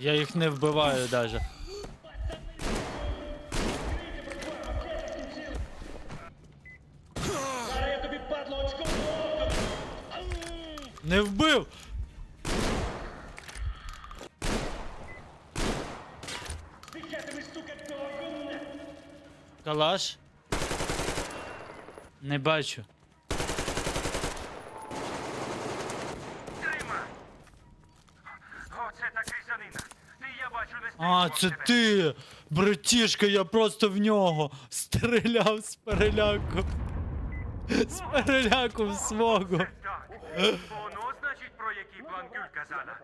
Я їх не вбиваю даже. Не вбив! Калаш? Не бачу. А, це ти! Братішка, я просто в нього стріляв з переляку. З переляку в свого. Воно, значить, про який план Гюль казала.